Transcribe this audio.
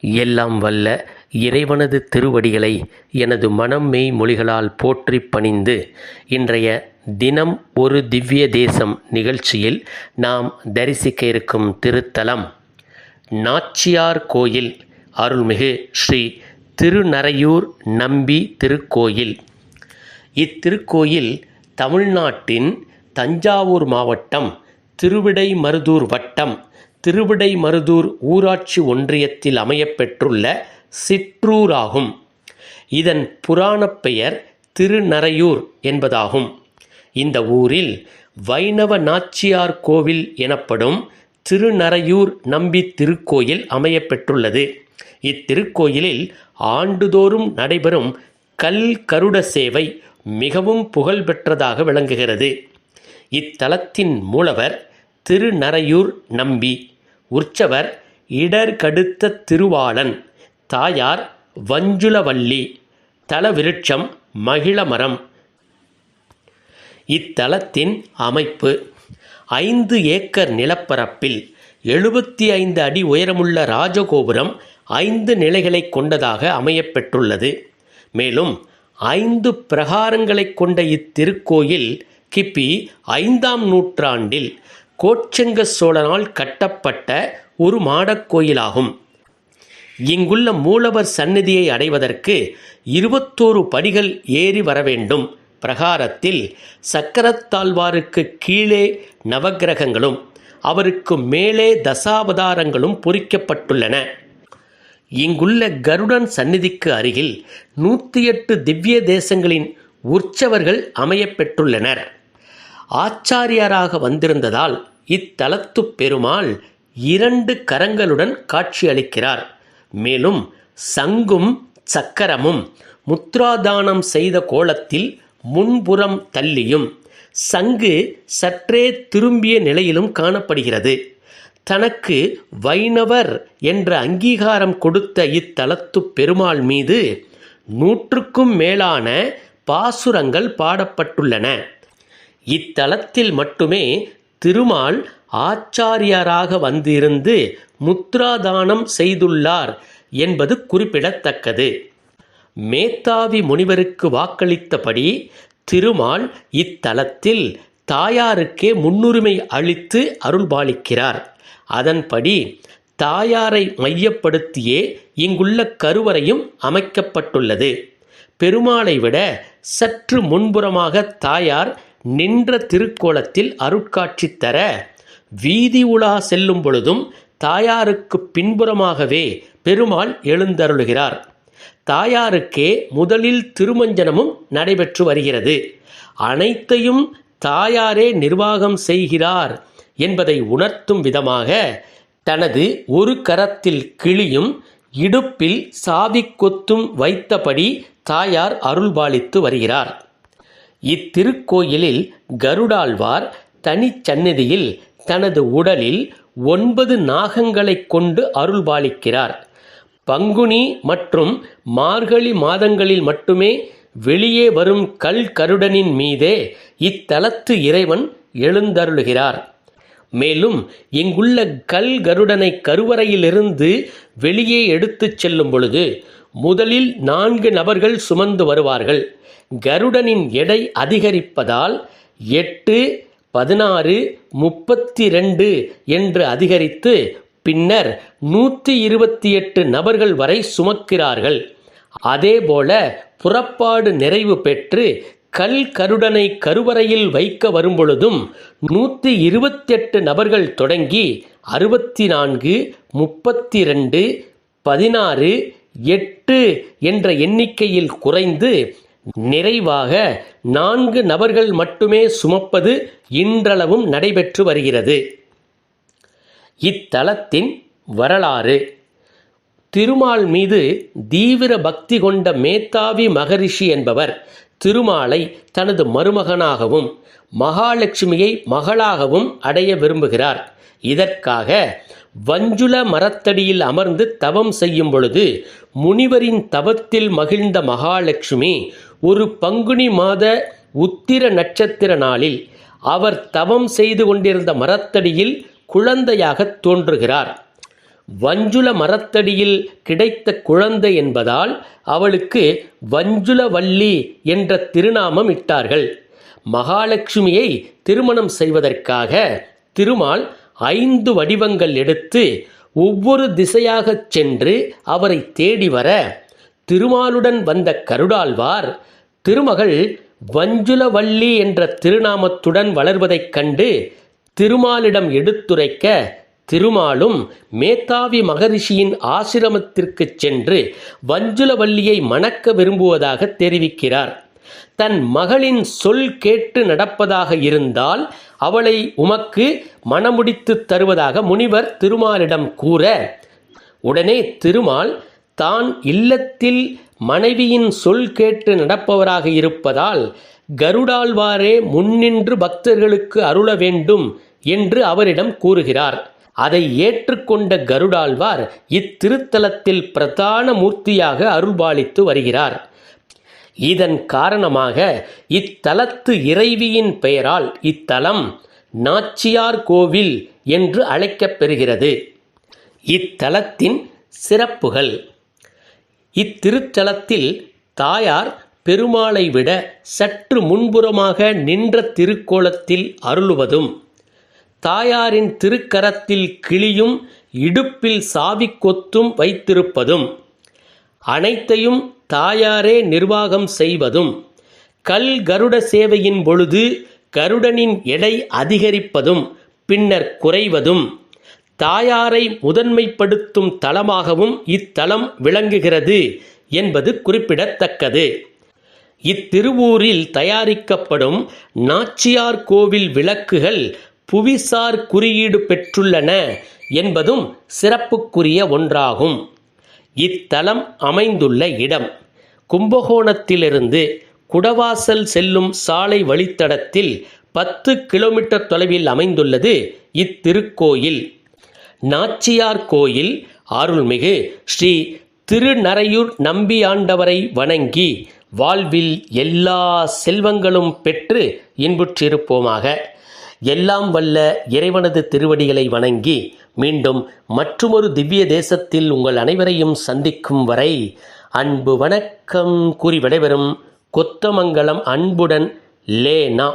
எல்லாம் வல்ல இறைவனது திருவடிகளை எனது மனம் மெய் மொழிகளால் போற்றி பணிந்து இன்றைய தினம் ஒரு திவ்ய தேசம் நிகழ்ச்சியில் நாம் தரிசிக்க இருக்கும் திருத்தலம் நாச்சியார் கோயில் அருள்மிகு ஸ்ரீ திருநறையூர் நம்பி திருக்கோயில். இத்திருக்கோயில் தமிழ்நாட்டின் தஞ்சாவூர் மாவட்டம் திருவிடைமருதூர் வட்டம் திருவிடைமருதூர் ஊராட்சி ஒன்றியத்தில் அமையப்பெற்றுள்ள சிற்றூராகும். இதன் புராணப் பெயர் திருநறையூர் என்பதாகும். இந்த ஊரில் வைணவ நாச்சியார் கோவில் எனப்படும் திருநறையூர் நம்பி திருக்கோயில் அமையப்பெற்றுள்ளது. இத்திருக்கோயிலில் ஆண்டுதோறும் நடைபெறும் கல் கருட சேவை மிகவும் புகழ்பெற்றதாக விளங்குகிறது. இத்தலத்தின் மூலவர் திருநறையூர் நம்பி. உற்சவர் இடர்கடுத்த திருவாளன் தாயார் வஞ்சுளவல்லி தலவிருட்சம் மகிழமரம். இத்தலத்தின் அமைப்பு ஐந்து ஏக்கர் நிலப்பரப்பில் எழுபத்தி ஐந்து அடி உயரமுள்ள ராஜகோபுரம் ஐந்து நிலைகளை கொண்டதாக அமையப்பெற்றுள்ளது. மேலும் ஐந்து பிரகாரங்களைக் கொண்ட இத்திருக்கோயில் கிபி ஐந்தாம் நூற்றாண்டில் கோச்செங்க சோழனால் கட்டப்பட்ட ஒரு மாடக் கோயிலாகும். இங்குள்ள மூலவர் சந்நிதியை அடைவதற்கு இருபத்தோரு படிகள் ஏறி வர வேண்டும். பிரகாரத்தில் சக்கரத்தாழ்வாருக்கு கீழே நவக்கிரகங்களும் அவருக்கு மேலே தசாவதாரங்களும் பொறிக்கப்பட்டுள்ளன. இங்குள்ள கருடன் சந்நிதிக்கு அருகில் நூற்றி எட்டு திவ்ய தேசங்களின் உற்சவர்கள் அமையப்பெற்றுள்ளனர் ஆச்சாரியாராக வந்திருந்ததால் இத்தலத்து பெருமாள் இரண்டு கரங்களுடன் காட்சியளிக்கிறார். மேலும் சங்கும் சக்கரமும் முத்ராதானம் செய்த கோலத்தில் முன்புறம் தள்ளியும். சங்கு சற்றே திரும்பிய நிலையிலும் காணப்படுகிறது. தனக்கு வைணவர் என்ற அங்கீகாரம் கொடுத்த இத்தலத்து பெருமாள் மீது நூற்றுக்கும் மேலான பாசுரங்கள் பாடப்பட்டுள்ளன. இத்தலத்தில் மட்டுமே திருமால் ஆச்சாரியாராக வந்திருந்து முத்ராதானம் செய்துள்ளார் என்பது குறிப்பிடத்தக்கது. மேத்தாவி முனிவருக்கு வாக்களித்தபடி திருமால் இத்தலத்தில் தாயாருக்கே முன்னுரிமை அளித்து அருள்பாலிக்கிறார். அதன்படி தாயாரை மையப்படுத்தியே இங்குள்ள கருவறையும் அமைக்கப்பட்டுள்ளது. பெருமாளை விட சற்று முன்புறமாக தாயார் நின்ற திருக்கோலத்தில் அருட்காட்சி தர வீதி உலா செல்லும் பொழுதும் தாயாருக்கு பின்புறமாகவே பெருமாள் எழுந்தருளுகிறார். தாயாருக்கே முதலில் திருமஞ்சனமும் நடைபெற்று வருகிறது. அனைத்தையும் தாயாரே நிர்வாகம் செய்கிறார் என்பதை உணர்த்தும் விதமாக தனது ஒரு கரத்தில் கிளியும் இடுப்பில் சாவி கொத்தும் வைத்தபடி தாயார் அருள்பாலித்து வருகிறார். இத்திருக்கோயிலில் கருடாழ்வார் தனிச்சந்நிதியில் தனது உடலில் ஒன்பது நாகங்களைக் கொண்டு அருள்பாலிக்கிறார் பங்குனி மற்றும் மார்கழி மாதங்களில் மட்டுமே வெளியே வரும் கல் கருடனின் மீதே இத்தலத்து இறைவன் எழுந்தருளுகிறார். மேலும் இங்குள்ள கல் கருடனை கருவறையிலிருந்து வெளியே எடுத்துச் செல்லும் பொழுது முதலில் நான்கு நபர்கள் சுமந்து வருவார்கள். கருடனின் எடை அதிகரிப்பதால் எட்டு பதினாறு முப்பத்தி ரெண்டு என்று அதிகரித்து பின்னர் நூற்றி இருபத்தி எட்டு நபர்கள் வரை சுமக்கிறார்கள். அதேபோல புறப்பாடு நிறைவு பெற்று கல் கருடனை கருவறையில் வைக்க வரும்பொழுதும் நூற்றி இருபத்தெட்டு நபர்கள் தொடங்கி அறுபத்தி நான்கு முப்பத்தி ரெண்டு பதினாறு எட்டு என்ற எண்ணிக்கையில் குறைந்து நிறைவாக நான்கு நபர்கள் மட்டுமே சுமப்பது இன்றளவும் நடைபெற்று வருகிறது. இத்தலத்தின் வரலாறு. திருமால் மீது தீவிர பக்தி கொண்ட மேத்தாவி மகரிஷி என்பவர் திருமாலை தனது மருமகனாகவும் மகாலட்சுமியை மகளாகவும் அடைய விரும்புகிறார். இதற்காக வஞ்சுல மரத்தடியில் அமர்ந்து தவம் செய்யும் பொழுது முனிவரின் தவத்தில் மகிழ்ந்த மகாலட்சுமி ஒரு பங்குனி மாத உத்திர நட்சத்திர நாளில் அவர் தவம் செய்து கொண்டிருந்த மரத்தடியில் குழந்தையாக தோன்றுகிறார். வஞ்சுல மரத்தடியில் கிடைத்த குழந்தை என்பதால் அவளுக்கு வஞ்சுலவல்லி என்ற திருநாமம் இட்டார்கள். மகாலட்சுமியை திருமணம் செய்வதற்காக திருமால் ஐந்து வடிவங்கள் எடுத்து ஒவ்வொரு திசையாகச் சென்று அவரை தேடி வர திருமாலுடன் வந்த கருடாழ்வார் திருமகள் வஞ்சுலவள்ளி என்ற திருநாமத்துடன் வளர்வதைக் கண்டு திருமாலிடம் எடுத்துரைக்க திருமாலும் மேத்தாவி மகரிஷியின் ஆசிரமத்திற்குச் சென்று வஞ்சுலவள்ளியை மணக்க விரும்புவதாக தெரிவிக்கிறார். தன் மகளின் சொல் கேட்டு நடப்பதாக இருந்தால் அவளை உமக்கு மணமுடித்துத் தருவதாக முனிவர் திருமாலிடம் கூற உடனே திருமால் தான் இல்லத்தில் மனைவியின் சொல் கேட்டு நடப்பவராக இருப்பதால் கருடாழ்வாரே முன்னின்று பக்தர்களுக்கு அருள வேண்டும் என்று அவரிடம் கூறுகிறார். அதை ஏற்றுக்கொண்ட கருடாழ்வார் இத்திருத்தலத்தில் பிரதான மூர்த்தியாக அருள்பாலித்து வருகிறார். இதன் காரணமாக இத்தலத்து இறைவியின் பெயரால் இத்தலம் நாச்சியார் கோவில் என்று அழைக்கப்பெறுகிறது. இத்தலத்தின் சிறப்புகள். இத்திருத்தலத்தில் தாயார் பெருமாளை விட சற்று முன்புறமாக நின்ற திருக்கோலத்தில் அருளுவதும் தாயாரின் திருக்கரத்தில் கிளியும் இடுப்பில் சாவி கொத்தும் வைத்திருப்பதும் அனைத்தையும் தாயாரே நிர்வாகம் செய்வதும் கல் கருட சேவையின் பொழுது கருடனின் எடை அதிகரிப்பதும் பின்னர் குறைவதும் தாயாரை முதன்மைப்படுத்தும் தலமாகவும் இத்தலம் விளங்குகிறது என்பது குறிப்பிடத்தக்கது. இத்திருவூரில் தயாரிக்கப்படும் நாச்சியார் கோவில் விளக்குகள் புவிசார் குறியீடு பெற்றுள்ளன என்பதும் சிறப்புக்குரிய ஒன்றாகும். இத்தலம் அமைந்துள்ள இடம். கும்பகோணத்திலிருந்து குடவாசல் செல்லும் சாலை வழித்தடத்தில் பத்து கிலோமீட்டர் தொலைவில் அமைந்துள்ளது இத்திருக்கோயில். நாச்சியார் கோயில் அருள்மிகு ஸ்ரீ திருநரையூர் நம்பியாண்டவரை வணங்கி வாழ்வில் எல்லா செல்வங்களும் பெற்று இன்புற்றிருப்போமாக. எல்லாம் வல்ல இறைவனது திருவடிகளை வணங்கி மீண்டும் மற்றுமொரு திவ்ய தேசத்தில் உங்கள் அனைவரையும் சந்திக்கும் வரை அன்பு வணக்கம். கூறி விடைபெறும் கொத்தமங்கலம் அன்புடன் லேனா.